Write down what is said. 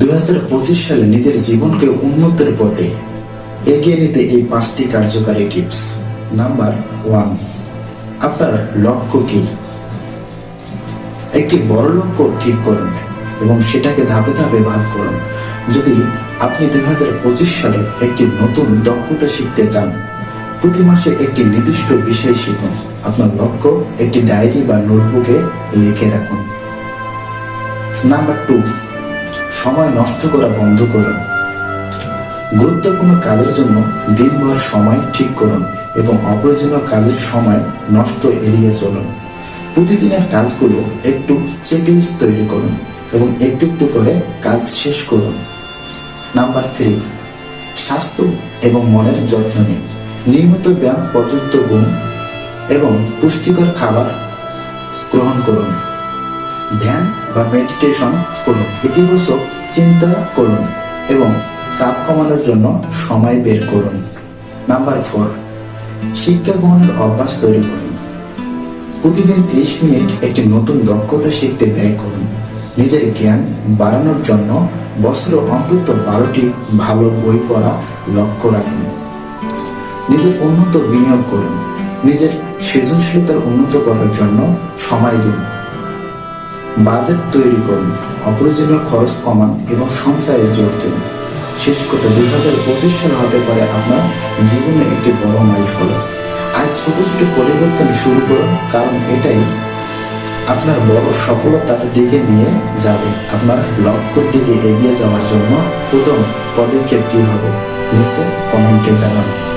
দুই হাজার পঁচিশ সালে নিজের জীবনকে উন্নতির পথে এগিয়ে নিতে এই পাঁচটি কার্যকারী টিপস। নাম্বার ওয়ান, আপনার লক্ষ্য কি? একটি বড় লক্ষ্য ঠিক করুন এবং সেটাকে ধাপে ধাপে ভাগ করুন। যদি আপনি দুই হাজার পঁচিশ সালে একটি নতুন দক্ষতা শিখতে চান, প্রতি মাসে একটি নির্দিষ্ট বিষয় শিখুন। আপনার লক্ষ্য একটি ডায়েরি বা নোটবুকে লিখে রাখুন। নাম্বার টু সময় নষ্ট করা বন্ধ করুন। গুরুত্বপূর্ণ কাজের জন্য দিনভর সময় ঠিক করুন এবং অপ্রয়োজনীয় কাজের সময় নষ্ট এড়িয়ে চলুন। প্রতিদিনের কাজগুলো একটু চেকলিস্ট তৈরি করুন এবং একটু একটু করে কাজ শেষ করুন। নাম্বার থ্রি স্বাস্থ্য এবং মনের যত্ন নিন। নিয়মিত ব্যায়াম পর্যাপ্ত গুণ এবং পুষ্টিকর খাবার গ্রহণ করুন। ধ্যান বা মেডিটেশন করুন। ইতিবাচক চিন্তা করুন এবং চাপ কমানোর জন্য সময় বের করুন। নাম্বার ফোর শিক্ষা গ্রহণের অভ্যাস তৈরি করুন। প্রতিদিন ত্রিশ মিনিট একটি নতুন দক্ষতা শিখতে ব্যয় করুন। নিজের জ্ঞান বাড়ানোর জন্য বছরে অন্তত বারোটি ভালো বই পড়া লক্ষ্য রাখুন। নিজের উন্নত বিনিয়োগ করুন। নিজের সৃজনশীলতা উন্নত করার জন্য সময় দিন। বাজেট তৈরি করুন অপ্রয়োজনীয় খরচ কমান এবং সঞ্চয়ে জোর দিন। শেষ কথা, দুই হাজার পঁচিশ সাল হতে পারে আপনার জীবনে একটি বড় মাইল আজ ছোট ছোট পরিবর্তন শুরু করুন, কারণ এটাই আপনার বড় সফলতার দিকে নিয়ে যাবে। আপনার লক্ষ্যের দিকে এগিয়ে যাওয়ার জন্য প্রথম পদক্ষেপ কি হবে? নিচে কমেন্টে জানান।